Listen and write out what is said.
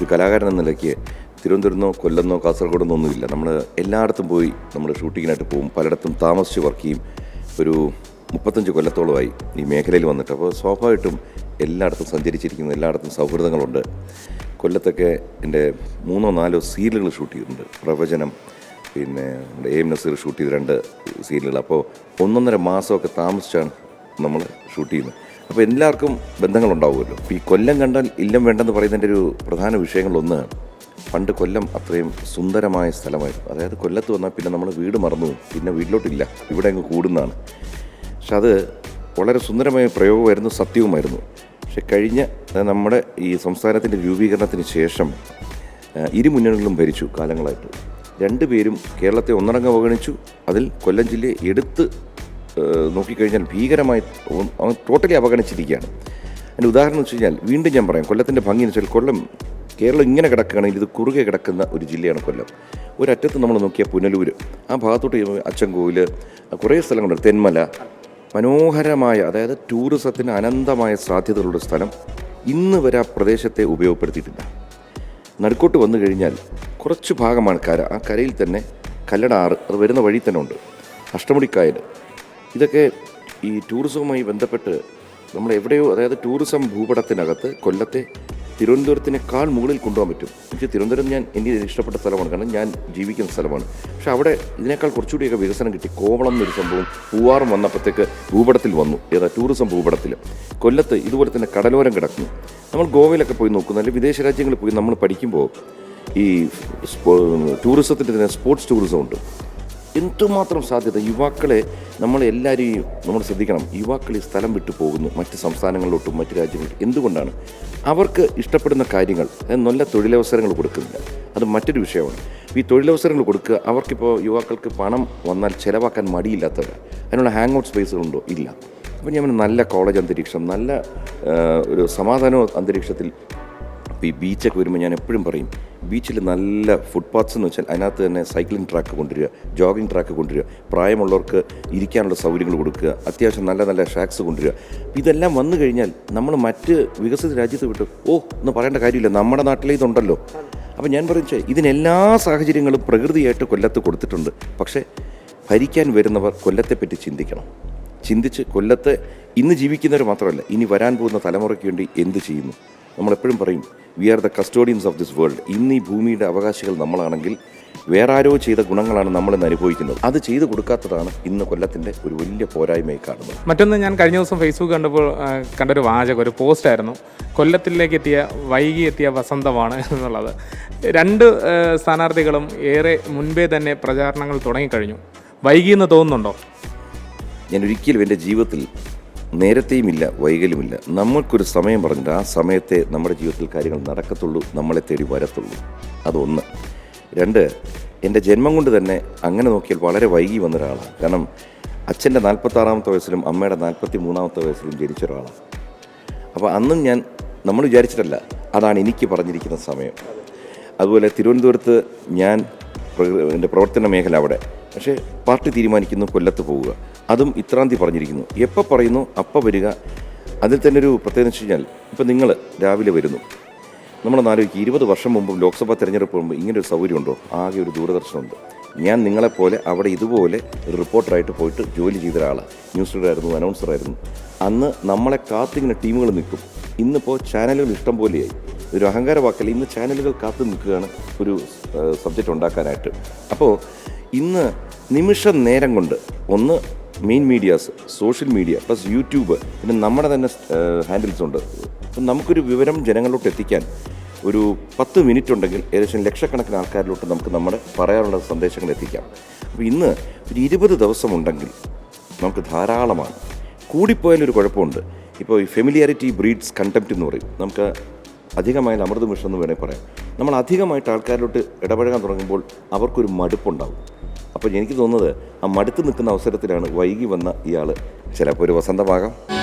ഒരു കലാകാരൻ എന്ന നിലയ്ക്ക് തിരുവനന്തപുരത്തോ കൊല്ലന്നോ കാസർഗോഡെന്നോ ഒന്നുമില്ല നമ്മൾ എല്ലായിടത്തും പോയി നമ്മൾ ഷൂട്ടിങ്ങിനായിട്ട് പോകും. പലയിടത്തും താമസിച്ച് വർക്ക് ചെയ്യും. ഒരു മുപ്പത്തഞ്ച് കൊല്ലത്തോളമായി ഈ മേഖലയിൽ വന്നിട്ട്. അപ്പോൾ സ്വാഭാവികമായിട്ടും എല്ലായിടത്തും സഞ്ചരിച്ചിരിക്കുന്ന എല്ലായിടത്തും സൗഹൃദങ്ങളുണ്ട്. കൊല്ലത്തൊക്കെ എന്റെ മൂന്നോ നാലോ സീരിയലുകൾ ഷൂട്ട് ചെയ്തിട്ടുണ്ട്. പ്രവചനം പിന്നെ നമ്മുടെ എ എം നസീർ ഷൂട്ട് ചെയ്ത രണ്ട് സീരിയലുകൾ. അപ്പോൾ ഒന്നൊന്നര മാസമൊക്കെ താമസിച്ചാണ് നമ്മൾ ഷൂട്ട് ചെയ്യുന്നത്. അപ്പോൾ എല്ലാവർക്കും ബന്ധങ്ങളുണ്ടാവുമല്ലോ. അപ്പോൾ ഈ കൊല്ലം കണ്ടാൽ ഇല്ലം വേണ്ടെന്ന് പറയുന്നതിന്റെ ഒരു പ്രധാന വിഷയങ്ങളൊന്ന് പണ്ട് കൊല്ലം അത്രയും സുന്ദരമായ സ്ഥലമായിരുന്നു. അതായത് കൊല്ലത്ത് വന്നാൽ പിന്നെ നമ്മൾ വീട് മറന്നു. പിന്നെ വീട്ടിലോട്ടില്ല ഇവിടെ അങ്ങ് കൂടുന്നതാണ്. പക്ഷെ അത് വളരെ സുന്ദരമായ പ്രയോഗമായിരുന്നു സത്യവുമായിരുന്നു. പക്ഷെ കഴിഞ്ഞ നമ്മുടെ ഈ സംസ്ഥാനത്തിന്റെ രൂപീകരണത്തിന് ശേഷം ഇരുമുന്നണികളും ഇരു മുന്നണികളും ഭരിച്ചു കാലങ്ങളായിട്ട്. രണ്ടുപേരും കേരളത്തെ ഒന്നടങ്കം അവഗണിച്ചു. അതിൽ കൊല്ലം ജില്ലയെ എടുത്ത് നോക്കിക്കഴിഞ്ഞാൽ ഭീകരമായി ടോട്ടലി അവഗണിച്ചിരിക്കുകയാണ്. അതിന്റെ ഉദാഹരണം വെച്ച് കഴിഞ്ഞാൽ വീണ്ടും ഞാൻ പറയാം കൊല്ലത്തിന്റെ ഭംഗി എന്ന് വെച്ചാൽ കൊല്ലം കേരളം ഇങ്ങനെ കിടക്കുകയാണെങ്കിൽ ഇത് കുറുകെ കിടക്കുന്ന ഒരു ജില്ലയാണ് കൊല്ലം. ഒരറ്റത്ത് നമ്മൾ നോക്കിയ പുനലൂർ ആ ഭാഗത്തോട്ട് അച്ചൻകോവിൽ കുറേ സ്ഥലങ്ങളുണ്ട്. തെന്മല മനോഹരമായ അതായത് ടൂറിസത്തിന് അനന്തമായ സാധ്യതകളുള്ള സ്ഥലം ഇന്ന് വരെ ആ പ്രദേശത്തെ ഉപയോഗപ്പെടുത്തിയിട്ടില്ല. നടുക്കോട്ട് വന്നു കഴിഞ്ഞാൽ കുറച്ച് ഭാഗമാണ് കര. ആ കരയിൽ തന്നെ കല്ലട ആറ് അത് വരുന്ന വഴി തന്നെ ഉണ്ട്. അഷ്ടമുടിക്കായൽ ഇതൊക്കെ ഈ ടൂറിസവുമായി ബന്ധപ്പെട്ട് നമ്മൾ എവിടെയോ അതായത് ടൂറിസം ഭൂപടത്തിനകത്ത് കൊല്ലത്തെ തിരുവനന്തപുരത്തിനേക്കാൾ മുകളിൽ കൊണ്ടുപോകാൻ പറ്റും. എനിക്ക് തിരുവനന്തപുരം ഞാൻ എനിക്ക് ഇഷ്ടപ്പെട്ട സ്ഥലമാണ്. കാരണം ഞാൻ ജീവിക്കുന്ന സ്ഥലമാണ്. പക്ഷേ അവിടെ ഇതിനേക്കാൾ കുറച്ചുകൂടിയൊക്കെ വികസനം കിട്ടി. കോവളം എന്നൊരു സംഭവം പൂവാറും വന്നപ്പോഴത്തേക്ക് ഭൂപടത്തിൽ വന്നു. ഏതാ ടൂറിസം ഭൂപടത്തിൽ കൊല്ലത്ത് ഇതുപോലെ തന്നെ കടലോരം കിടക്കുന്നു. നമ്മൾ ഗോവയിലൊക്കെ പോയി നോക്കുന്നു. അല്ലെങ്കിൽ വിദേശ രാജ്യങ്ങളിൽ പോയി നമ്മൾ പഠിക്കുമ്പോൾ ഈ ടൂറിസത്തിന്റെ തന്നെ സ്പോർട്സ് ടൂറിസം ഉണ്ട്. എന്തുമാത്രം സാധ്യത യുവാക്കളെ നമ്മൾ എല്ലാവരെയും നമ്മൾ ശ്രദ്ധിക്കണം. യുവാക്കൾ ഈ സ്ഥലം വിട്ടു പോകുന്നു. മറ്റ് സംസ്ഥാനങ്ങളിലോട്ടും മറ്റ് രാജ്യങ്ങളിലും എന്തുകൊണ്ടാണ്? അവർക്ക് ഇഷ്ടപ്പെടുന്ന കാര്യങ്ങൾ നല്ല തൊഴിലവസരങ്ങൾ കൊടുക്കുന്നില്ല. അത് മറ്റൊരു വിഷയമാണ്. ഈ തൊഴിലവസരങ്ങൾ കൊടുക്കുക അവർക്കിപ്പോൾ യുവാക്കൾക്ക് പണം വന്നാൽ ചിലവാക്കാൻ മടിയില്ലാത്തവർ അതിനുള്ള ഹാങ് ഔട്ട് സ്പേസുകളുണ്ടോ ഇല്ല. അപ്പം ഞാൻ നല്ല കോളേജ് അന്തരീക്ഷം നല്ല ഒരു സമാധാന അന്തരീക്ഷത്തിൽ ഇപ്പോൾ ഈ ബീച്ചൊക്കെ വരുമ്പോൾ ഞാൻ എപ്പോഴും പറയും ബീച്ചിൽ നല്ല ഫുട്പാത്ത്സ് എന്ന് വെച്ചാൽ അതിനകത്ത് തന്നെ സൈക്ലിംഗ് ട്രാക്ക് കൊണ്ടുവരിക ജോഗിംഗ് ട്രാക്ക് കൊണ്ടുവരിക പ്രായമുള്ളവർക്ക് ഇരിക്കാനുള്ള സൗകര്യങ്ങൾ കൊടുക്കുക അത്യാവശ്യം നല്ല നല്ല ഷാക്സ് കൊണ്ടുവരിക. ഇതെല്ലാം വന്നു കഴിഞ്ഞാൽ നമ്മൾ മറ്റ് വികസിത രാജ്യത്ത് വിട്ട് ഓ എന്ന് പറയേണ്ട കാര്യമില്ല നമ്മുടെ നാട്ടിലേ ഇതുണ്ടല്ലോ. അപ്പം ഞാൻ പറഞ്ഞു "ഛെ, ഇതിനെല്ലാ സാഹചര്യങ്ങളും പ്രകൃതിയായിട്ട് കൊല്ലത്ത് കൊടുത്തിട്ടുണ്ട്. പക്ഷേ ഭരിക്കാൻ വരുന്നവർ കൊല്ലത്തെപ്പറ്റി ചിന്തിക്കണം. ചിന്തിച്ച് കൊല്ലത്ത് ഇന്ന് ജീവിക്കുന്നവർ മാത്രമല്ല ഇനി വരാൻ പോകുന്ന തലമുറയ്ക്ക് വേണ്ടി എന്ത് ചെയ്യുന്നു? നമ്മളെപ്പോഴും പറയും we are the custodians of this world ഇന്ന് ഈ ഭൂമിയുടെ അവകാശികൾ നമ്മളാണെങ്കിൽ വേറെ ആരോ ചെയ്ത ഗുണങ്ങളാണ് നമ്മൾ ഇന്ന് അനുഭവിക്കുന്നത്. അത് ചെയ്തു കൊടുക്കാത്തതാണ് ഇന്ന് കൊല്ലത്തിന്റെ ഒരു വലിയ പോരായ്മയായി കാണുന്നത്. മറ്റൊന്ന് ഞാൻ കഴിഞ്ഞ ദിവസം ഫേസ്ബുക്ക് കണ്ടപ്പോൾ കണ്ട കണ്ടൊരു വാചകം ഒരു പോസ്റ്റായിരുന്നു കൊല്ലത്തിലേക്ക് എത്തിയ വൈകി എത്തിയ വസന്തമാണ് എന്നുള്ളത്. രണ്ട് സ്ഥാനാർത്ഥികളും ഏറെ മുൻപേ തന്നെ പ്രചാരണങ്ങൾ തുടങ്ങിക്കഴിഞ്ഞു. വൈകിയെന്ന് തോന്നുന്നുണ്ടോ? ഞാൻ ഒരിക്കലും എന്റെ ജീവിതത്തിൽ നേരത്തെയുമില്ല വൈകലുമില്ല. നമ്മൾക്കൊരു സമയം പറഞ്ഞിട്ട് ആ സമയത്തെ നമ്മുടെ ജീവിതത്തിൽ കാര്യങ്ങൾ നടക്കത്തുള്ളൂ നമ്മളെ തേടി വരത്തുള്ളൂ. അതൊന്ന്. രണ്ട് എന്റെ ജന്മം കൊണ്ട് തന്നെ അങ്ങനെ നോക്കിയാൽ വളരെ വൈകി വന്ന ഒരാളാണ് കാരണം അച്ഛന്റെ നാൽപ്പത്താറാമത്തെ വയസ്സിലും അമ്മയുടെ നാൽപ്പത്തി മൂന്നാമത്തെ വയസ്സിലും ജനിച്ച ഒരാളാണ് അപ്പോൾ അന്നും ഞാൻ നമ്മൾ വിചാരിച്ചിട്ടല്ല അതാണ് എനിക്ക് പറഞ്ഞിരിക്കുന്ന സമയം. അതുപോലെ തിരുവനന്തപുരത്ത് ഞാൻ എന്റെ പ്രവർത്തന മേഖല അവിടെ. പക്ഷേ പാർട്ടി തീരുമാനിക്കുന്നു കൊല്ലത്ത് പോവുക. അതും ഇത്രാം തീയതി പറഞ്ഞിരിക്കുന്നു. എപ്പോൾ പറയുന്നു അപ്പം വരിക അതിൽ തന്നെ ഒരു പ്രത്യേകത വെച്ച് കഴിഞ്ഞാൽ ഇപ്പം നിങ്ങൾ രാവിലെ വരുന്നു. നമ്മളൊന്ന് ആലോചിക്കുക ഇരുപത് വർഷം മുമ്പ് ലോക്സഭാ തെരഞ്ഞെടുപ്പ് മുമ്പ് ഇങ്ങനെ ഒരു സൗകര്യമുണ്ടോ? ആകെ ഒരു ദൂരദർശനമുണ്ട്. ഞാൻ നിങ്ങളെപ്പോലെ അവിടെ ഇതുപോലെ റിപ്പോർട്ടറായിട്ട് പോയിട്ട് ജോലി ചെയ്ത ഒരാളാണ് ന്യൂസ് അനൗൺസർ ആയിരുന്നു അന്ന് നമ്മളെ കാത്തിങ്ങനെ ടീമുകൾ നിൽക്കും. ഇന്നിപ്പോൾ ചാനലുകൾ ഇഷ്ടം പോലെയായി. ഒരു അഹങ്കാര വാക്കല്ല ഇന്ന് ചാനലുകൾ കാത്തു നിൽക്കുകയാണ് ഒരു സബ്ജക്റ്റ് ഉണ്ടാക്കാനായിട്ട്. അപ്പോൾ ഇന്ന് നിമിഷ നേരം കൊണ്ട് ഒന്ന് main medias social media plus YouTube പിന്നെ നമ്മുടെ തന്നെ ഹാൻഡിൽസ് ഉണ്ട്. അപ്പം നമുക്കൊരു വിവരം ജനങ്ങളിലോട്ട് എത്തിക്കാൻ ഒരു പത്ത് മിനിറ്റ് ഉണ്ടെങ്കിൽ ഏകദേശം ലക്ഷക്കണക്കിന് ആൾക്കാരിലോട്ട് നമുക്ക് നമ്മുടെ പറയാനുള്ള സന്ദേശങ്ങൾ എത്തിക്കാം. അപ്പോൾ ഇന്ന് ഒരു ഇരുപത് ദിവസം ഉണ്ടെങ്കിൽ നമുക്ക് ധാരാളമാണ്. കൂടിപ്പോയാലൊരു കുഴപ്പമുണ്ട്. ഇപ്പോൾ ഈ ഫെമിലിയാരിറ്റി ബ്രീഡ്സ് കണ്ടംപ്റ്റ് എന്ന് പറയും. നമുക്ക് അധികമായാൽ അമൃത മിഷൻ എന്ന് വേണേൽ പറയാം. നമ്മൾ അധികമായിട്ട് ആൾക്കാരിലോട്ട് ഇടപഴകാൻ തുടങ്ങുമ്പോൾ അവർക്കൊരു മടുപ്പുണ്ടാവും. അപ്പോൾ എനിക്ക് തോന്നുന്നത് ആ മടുത്ത് നിൽക്കുന്ന അവസരത്തിലാണ് വൈകി വന്ന ഇയാൾ ചിലപ്പോൾ ഒരു വസന്തമാകാം